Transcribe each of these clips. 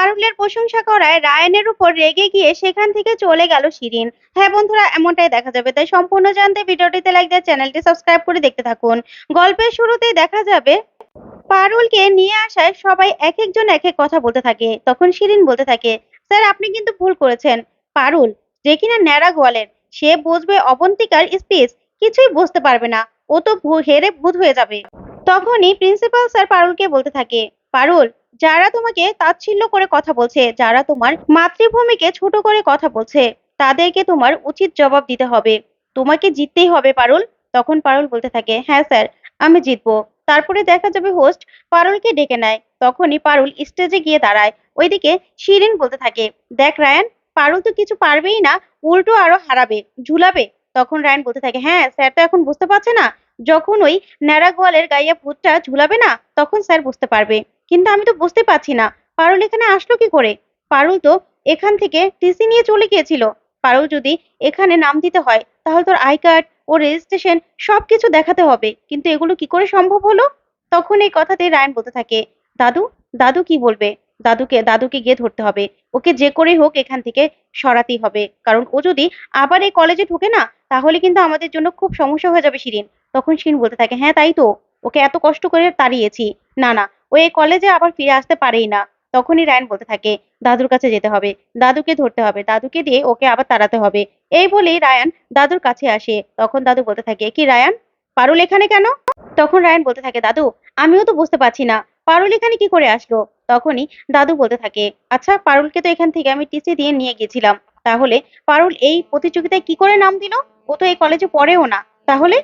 পারুলের প্রশংসা করায় রায়ানের উপর রেগে গিয়ে সেখান থেকে চলে গেল শিরিন। হ্যাঁ বন্ধুরা, এমনটাই দেখা যাবে। তাই সম্পূর্ণ জানতে ভিডিওটিতে লাইক দিয়ে চ্যানেলটি সাবস্ক্রাইব করে দেখতে থাকুন। গল্পের শুরুতেই দেখা যাবে পারুলকে নিয়ে আসায় সবাই এক একজন এক এক কথা বলতে থাকে। তখন শিরিন বলতে থাকে, স্যার, আপনি কিন্তু ভুল করেছেন। পারুল যে কিনা ন্যাড়া গোয়ালের, সে বুঝবে অবন্তিকার স্পিচ কিছুই বুঝতে পারবে না। ও তো হেরে ভূত হয়ে যাবে। তখনই প্রিন্সিপাল স্যার পারুলকে বলতে থাকে পারুল যারা তোমাকে তাচ্ছিল্য করে কথা বলছে, যারা তোমার মাতৃভূমিকে ছোট করে কথা বলছে, তাদেরকে তোমার উচিত জবাব দিতে হবে। তোমাকে জিততেই হবে পারুল। তখন পারুল বলতে থাকে হ্যাঁ স্যার, আমি জিতবো। তারপরে দেখা যাবে হোস্ট পারুলকে ডেকে নেয়। তখনই পারুল স্টেজে গিয়ে দাঁড়ায়। ওইদিকে শিরিন বলতে থাকে, দেখ রায়ান, পারুল তো কিছু পারবেই না, উল্টো আরও হারাবে, ঝুলাবে। তখন রায়ান বলতে থাকে হ্যাঁ স্যার তো এখন বুঝতে পারছে না, যখন ওই ন্যাড়া গোয়ালের গাইয়া ভূতটা ঝুলাবে না, তখন স্যার বুঝতে পারবে। কিন্তু আমি তো বুঝতে পারছি না। পারুল এখানে আসলো কি করে? পারুল তো এখান থেকে টিসি নিয়ে চলে গিয়েছিল। পারুল যদি এখানে নাম দিতে হয়, তাহলে তোর আই কার্ড ও রেজিস্ট্রেশন সবকিছু দেখাতে হবে। কিন্তু এগুলো কি করে সম্ভব হলো? তখন এই কথাতে রায়ন বলতে থাকে, দাদু দাদু কি বলবে? দাদুকে দাদুকে গিয়ে ধরতে হবে। ওকে যে করেই হোক এখান থেকে সরাতেই হবে। কারণ ও যদি আবার এই কলেজে ঢোকে না, তাহলে কিন্তু আমাদের জন্য খুব সমস্যা হয়ে যাবে শিরিন। তখন শিরিন বলতে থাকে হ্যাঁ তাই তো। ওকে এত কষ্ট করে তাড়িয়েছি। না না ও এই কলেজে আবার ফিরে আসতে পারেই না। তখনই রায়ন বলতে থাকে, দাদুর কাছে যেতে হবে, দাদুকে ধরতে হবে, দাদুকে দিয়ে ওকে আবার তাড়াতে হবে। এই বলেই রায়ান দাদুর কাছে আসে। তখন দাদু বলতে থাকে, কি রায়ান, পারুল এখানে কেন? তখন রায়ান বলতে থাকে, দাদু, আমিও তো বুঝতে পারছি না, পারুল এখানে কি করে আসলো? তখনই দাদু বলতে থাকে আচ্ছা পারুলকে তো এখান থেকে আমি টিসি দিয়ে নিয়ে গেছিলাম, তাহলে পারুল এই প্রতিযোগিতায় কি করে নাম দিল? ও তো এই কলেজে পড়েও না। তাহলে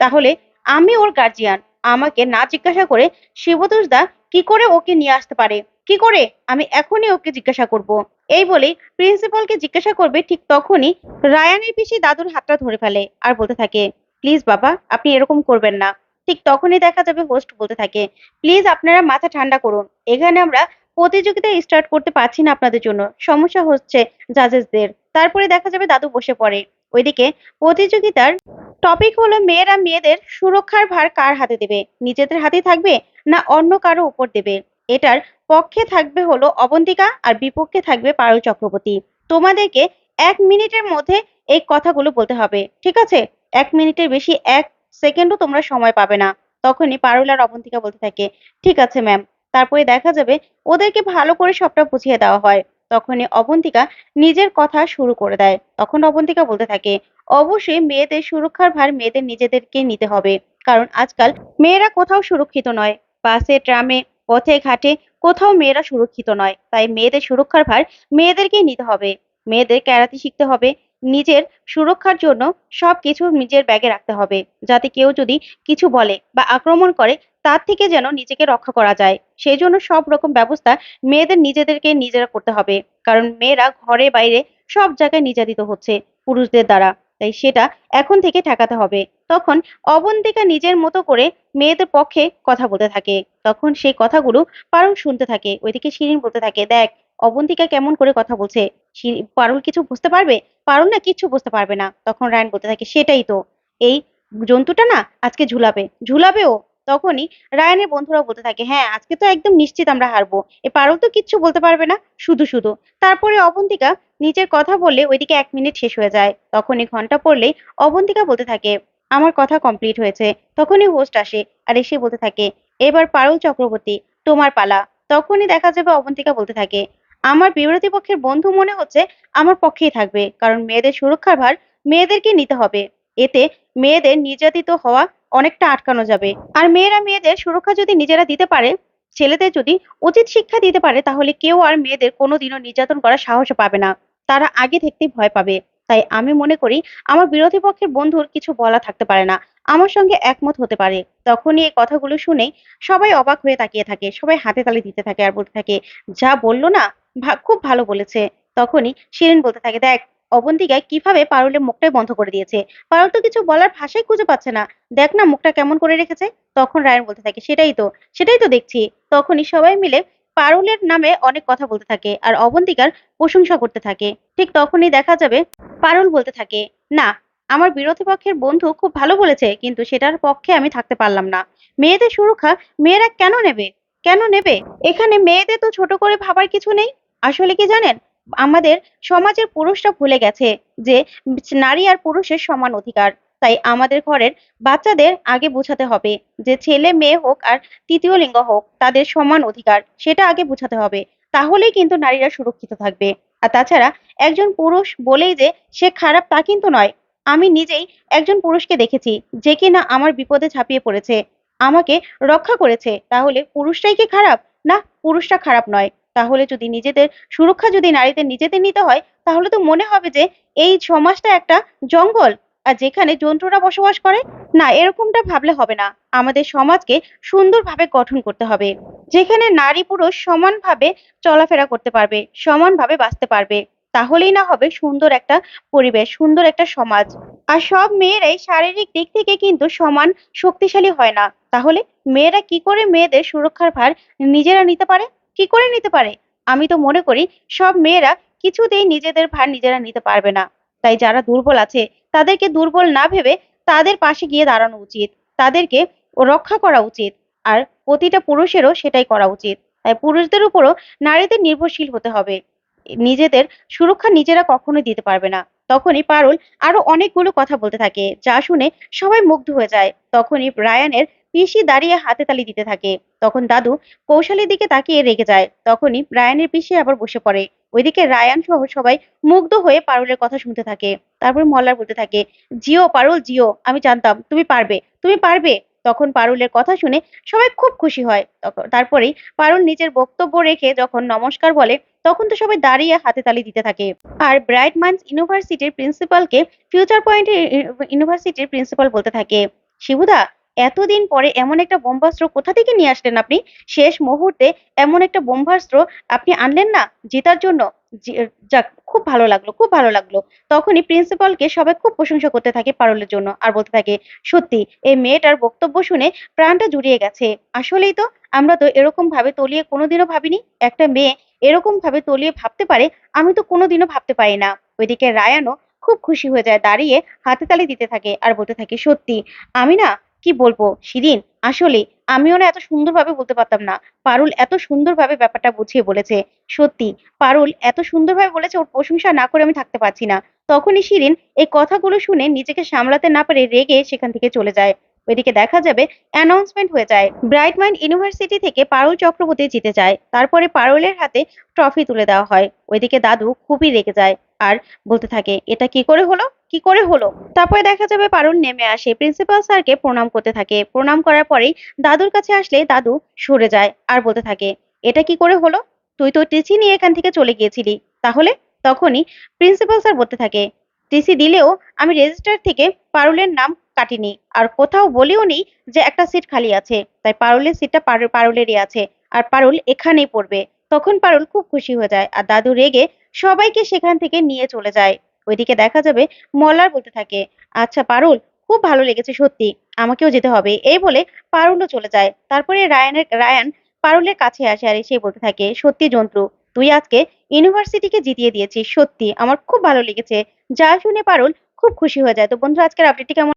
তাহলে আমি ওর গার্জিয়ান আমাকে না জিজ্ঞাসা করে শিবতোষ দা কি করে ওকে নিয়ে আসতে পারে? কি করে? আমি এখনই ওকে জিজ্ঞাসা করব। এই বলেই প্রিন্সিপালকে জিজ্ঞাসা করবে ঠিক তখনই রায়ানের পিসি দাদুর হাতটা ধরে ফেলে আর বলতে থাকে, প্লিজ বাবা, আপনি এরকম করবেন না। ঠিক তখনই দেখা যাবে হোস্ট বলতে থাকে, প্লিজ আপনারা মাথা ঠান্ডা করুন। এখানে আমরা প্রতিযোগিতা স্টার্ট করতে পারছি না আপনাদের জন্য। সমস্যা হচ্ছে জাজেসদের। তারপরে দেখা যাবে দাদু বসে পড়ে। ওইদিকে প্রতিযোগিতার টপিক হলো মেয়েরা মেয়েদের সুরক্ষার ভার কার হাতে দেবে? নিজেদের হাতে থাকবে না অন্য কারও উপর দেবে? এটার পক্ষে থাকবে হলো অবন্তিকা আর বিপক্ষে থাকবে পারুল চক্রবর্তী। তোমাদেরকে এক মিনিটের মধ্যে এই কথাগুলো বলতে হবে, ঠিক আছে? এক মিনিটের বেশি এক সেকেন্ডও তোমরা সময় পাবে না। তখনই পারুল আর অবন্তিকা বলতে থাকে, ঠিক আছে ম্যাম তারপরে দেখা যাবে ওদেরকে ভালো করে সবটা বুঝিয়ে দেওয়া হয়। তখনই অবন্তিকা নিজের কথা শুরু করে দেয়। তখন অবন্তিকা বলতে থাকে অবশ্যই মেয়েদের সুরক্ষার ভার মেয়েদের নিজেদেরকে নিতে হবে। কারণ আজকাল মেয়েরা কোথাও সুরক্ষিত নয়। বাসে, ট্রামে, পথে, ঘাটে কোথাও মেয়েরা সুরক্ষিত নয়। তাই মেয়েদের সুরক্ষার ভার মেয়েদেরকেই নিতে হবে। মেয়েদের ক্যারাতে শিখতে হবে। নিজের সুরক্ষার জন্য সব কিছু নিজের ব্যাগে রাখতে হবে। যাতে কেউ যদি কিছু বলে বা আক্রমণ করে, তার থেকে যেন নিজেকে রক্ষা করা যায়। সেই জন্য সব রকম ব্যবস্থা মেয়েদের নিজেদেরকে নিজেরা করতে হবে। কারণ মেয়েরা ঘরে, বাইরে সব জায়গায় নির্যাতিত হচ্ছে পুরুষদের দ্বারা। তাই সেটা এখন থেকে ঠেকাতে হবে। তখন অবন্তিকা নিজের মতো করে মেয়েদের পক্ষে কথা বলতে থাকে। তখন সেই কথাগুলো পারুল শুনতে থাকে, ওইদিকে শিরিন বলতে থাকে, দেখ, অবন্তিকা কেমন করে কথা বলছে। পারুল কিছু বুঝতে পারবে? পারুল না কিচ্ছু বুঝতে পারবে না। তখন রায়ন বলতে থাকে, সেটাই তো। এই জন্তুটা না আজকে ঝুলাবে। ঝুলাবে ও? তখনই রায়ানের বন্ধুরা বলতে থাকে হ্যাঁ আজকে তো একদম নিশ্চিত আমরা হারবো। এ পারুল তো কিচ্ছু বলতে পারবে না, শুধু শুধু। তারপরে অবন্তিকা নিজের কথা বললে ওইদিকে এক মিনিট শেষ হয়ে যায়। তখনই ঘণ্টা পড়লেই অবন্তিকা বলতে থাকে, আমার কথা কমপ্লিট হয়েছে। তখনই হোস্ট আসে আর এসে বলতে থাকে, এবার পারুল চক্রবর্তী, তোমার পালা। তখনই দেখা যাবে অবন্তিকা বলতে থাকে, আমার বিরোধী পক্ষের বন্ধু মনে হচ্ছে আমার পক্ষেই থাকবে, কারণ মেয়েদের সুরক্ষার ভার মেয়েদেরকে নিতে হবে। এতে মেয়েদের নির্যাতিত হওয়া অনেকটা আটকানো যাবে। আর মেয়েরা মেয়েদের সুরক্ষা যদি নিজেরা দিতে পারে, ছেলেদের যদি উচিত শিক্ষা দিতে পারে, তাহলে কেউ আর মেয়েদের কোনোদিনও নির্যাতন করার সাহস পাবে না। তারা আগে থাকতেই ভয় পাবে। তাই আমি মনে করি, আমার বিরোধী পক্ষের বন্ধুর কিছু বলা থাকতে পারে না। আমার সঙ্গে একমত হতে পারে। তখনই এই কথাগুলো শুনে সবাই অবাক হয়ে তাকিয়ে থাকে, সবাই হাতে তালি দিতে থাকে আর বলতে থাকে, যা বলল না খুব ভালো বলেছে। তখনই শিরিন বলতে থাকে, দেখ, অবন্তিকায় কীভাবে পারুলের মুখটাই বন্ধ করে দিয়েছে? পারুল তো কিছু বলার ভাষাই খুঁজে পাচ্ছে না। দেখ না মুখটা কেমন করে রেখেছে? তখন রায়ন বলতে থাকে, সেটাই তো সেটাই তো দেখছি। তখনই সবাই মিলে পারুলের নামে অনেক কথা বলতে থাকে আর অবন্তিকার প্রশংসা করতে থাকে। ঠিক তখনই দেখা যাবে পারুল বলতে থাকে, না, আমার বিরোধী পক্ষের বন্ধু খুব ভালো বলেছে, কিন্তু সেটার পক্ষে আমি থাকতে পারলাম না। মেয়েদের সুরক্ষা মেয়েরা কেন নেবে? কেন নেবে? এখানে মেয়েদের তো ছোট করে ভাবার কিছু নেই। আসলে কি জানেন? আমাদের সমাজের পুরুষরা ভুলে গেছে যে নারী আর পুরুষের সমান অধিকার। তাই আমাদের ঘরের বাচ্চাদের আগে বোঝাতে হবে যে ছেলে মেয়ে হোক আর তৃতীয় লিঙ্গ হোক, তাদের সমান অধিকার, সেটা আগে বোঝাতে হবে। তাহলেই কিন্তু নারীরা সুরক্ষিত থাকবে। আর তাছাড়া একজন পুরুষ বলেই যে সে খারাপ তা কিন্তু নয়। আমি নিজেই একজন পুরুষকে দেখেছি যে কিনা আমার বিপদে ঝাঁপিয়ে পড়েছে। আমাকে রক্ষা করেছে। তাহলে পুরুষটাই কি খারাপ? না, পুরুষটা খারাপ নয়। তাহলে যদি নিজেদের সুরক্ষা যদি নারীদের নিজেদের নিতে হয়, তাহলে তো মনে হবে যে এই সমাজটা একটা জঙ্গল। যেখানে জন্তুরা বসবাস করে, না, এরকমটা ভাবলে হবে না। আমাদের সমাজকে সুন্দরভাবে গঠন করতে হবে। যেখানে নারী পুরুষ সমানভাবে চলাফেরা করতে পারবে, সমানভাবে বাঁচতে পারবে, তাহলেই না হবে সুন্দর একটা পরিবেশ, সুন্দর একটা সমাজ। আর সব মেয়েরাই শারীরিক দিক থেকে কিন্তু সমান শক্তিশালী হয় না। তাহলে মেয়েরা কি করে মেয়েদের সুরক্ষার ভার নিজেরা নিতে পারে? কি করে নিতে পারে? আমি তো মনে করি সব মেয়েরা কিছুতেই নিজেদের ভার নিজেরা নিতে পারবে না। তাই যারা দুর্বল আছে, তাদেরকে দুর্বল না ভেবে তাদের পাশে গিয়ে দাঁড়ানো উচিত। তাদেরকে রক্ষা করা উচিত। আর প্রতিটা পুরুষেরও সেটাই করা উচিত। তাই পুরুষদের উপরও নারীদের নির্ভরশীল হতে হবে। নিজেদের সুরক্ষা নিজেরা কখনোই দিতে পারবে না। তখনই পারুল আরও অনেকগুলো কথা বলতে থাকে, যা শুনে সবাই মুগ্ধ হয়ে যায়। তখনই রায়ানের পিসি দাঁড়িয়ে হাতে তালি দিতে থাকে। তখন দাদু কৌশলের দিকে তাকিয়ে রেগে যায়। তখনই রায়ানের পিসি আবার বসে পড়ে। ওইদিকে রায়ান সহ সবাই মুগ্ধ হয়ে পারুলের কথা শুনতে থাকে। তারপর মল্লার বলতে থাকে, জিও, পারুল, জিও, আমি জানতাম, তুমি পারবে তুমি পারবে? তখন পারুলের কথা শুনে সবাই খুব খুশি হয়। তারপরেই পারুল নিজের বক্তব্য রেখে যখন নমস্কার বলে, তখন তো সবাই দাঁড়িয়ে হাতে তালি দিতে থাকে। আর ব্রাইট মাইন্ডস ইউনিভার্সিটির প্রিন্সিপালকে ফিউচার পয়েন্ট ইউনিভার্সিটির প্রিন্সিপাল বলতে থাকে, শিবুদা এতদিন পরে এমন একটা বোম্বাস্ত্র কোথা থেকে নিয়ে আসলেন আপনি? শেষ মুহূর্তে এমন একটা বোম্বাস্ত্র আপনি আনলেন না? জেতার জন্য? যাক, খুব ভালো লাগল, খুব ভালো লাগল। তখনই প্রিন্সিপালকে সবাই খুব প্রশংসা করতে থাকে পারুলের জন্য আর বলতে থাকে, সত্যি, এই মেয়েটার বক্তব্য শুনে প্রাণটা জুড়িয়ে গেছে। আসলেই তো, আমরা তো এরকম ভাবে তলিয়ে কোনোদিনও ভাবিনি। একটা মেয়ে এরকম ভাবে তলিয়ে ভাবতে পারে, আমি তো কোনোদিনও ভাবতে পারি না। ওইদিকে রায়ানও খুব খুশি হয়ে যায়, দাঁড়িয়ে হাতে তালি দিতে থাকে আর বলতে থাকে, সত্যি, আমি না কি বলব? শিরিন, আসলে আমিও না এত সুন্দরভাবে বলতে পারতাম না। পারুল এত সুন্দরভাবে ব্যাপারটা বুঝিয়ে বলেছে। সত্যি, পারুল এত সুন্দরভাবে বলেছে, ওর প্রশংসা না করে আমি থাকতে পারছি না। তখনই শিরিন এই কথাগুলো শুনে নিজেকে সামলাতে না পেরে রেগে সেখান থেকে চলে যায়। ওইদিকে দেখা যাবে অ্যানাউন্সমেন্ট হয়ে যায়। ব্রাইট মাইন্ড ইউনিভার্সিটি থেকে পারুল চক্রবর্তী জিতে যায়। তারপরে পারুলের হাতে ট্রফি তুলে দেওয়া হয়। ওইদিকে দাদু খুবই রেগে যায়। আর বলতে থাকে, এটা কি করে হলো? কি করে হলো? তারপরে দেখা যাবে পারুল নেমে আসে। প্রিন্সিপাল স্যারকে প্রণাম করতে থাকে। প্রণাম করার পরেই দাদুর কাছে আসলে দাদু সরে যায় আর বলতে থাকে, এটা কি করে হলো? তুই তো টিসি নিয়ে এখান থেকে চলে গিয়েছিলি। তাহলে? তখনই প্রিন্সিপাল স্যার বলতে থাকে টিসি দিলেও আমি রেজিস্টার থেকে পারুলের নাম কাটিনি। আর কোথাও বলিও নি যে একটা সিট খালি আছে। তাই পারুলের সিটটা পারু- পারুলেরই আছে। আর পারুল এখানেই পড়বে। তখন পারুল খুব খুশি হয়ে যায়। আর দাদু রেগে সবাইকে সেখান থেকে নিয়ে চলে যায়। ওইদিকে দেখা যাবে মল্লার বলতে থাকে আচ্ছা পারুল, খুব ভালো লেগেছে সত্যি, আমাকেও যেতে হবে। এই বলে পারুলও চলে যায়। তারপরে রায়ানের, রায়ান পারুলের কাছে আসে আর সে বলতে থাকে, সত্যি জন্তু, তুই আজকে ইউনিভার্সিটিকে জিতিয়ে দিয়েছিস, সত্যি, আমার খুব ভালো লেগেছে। যা শুনে পারুল খুব খুশি হয়ে যায়। তো বন্ধুরা, আজকের আপডেটটি কেমন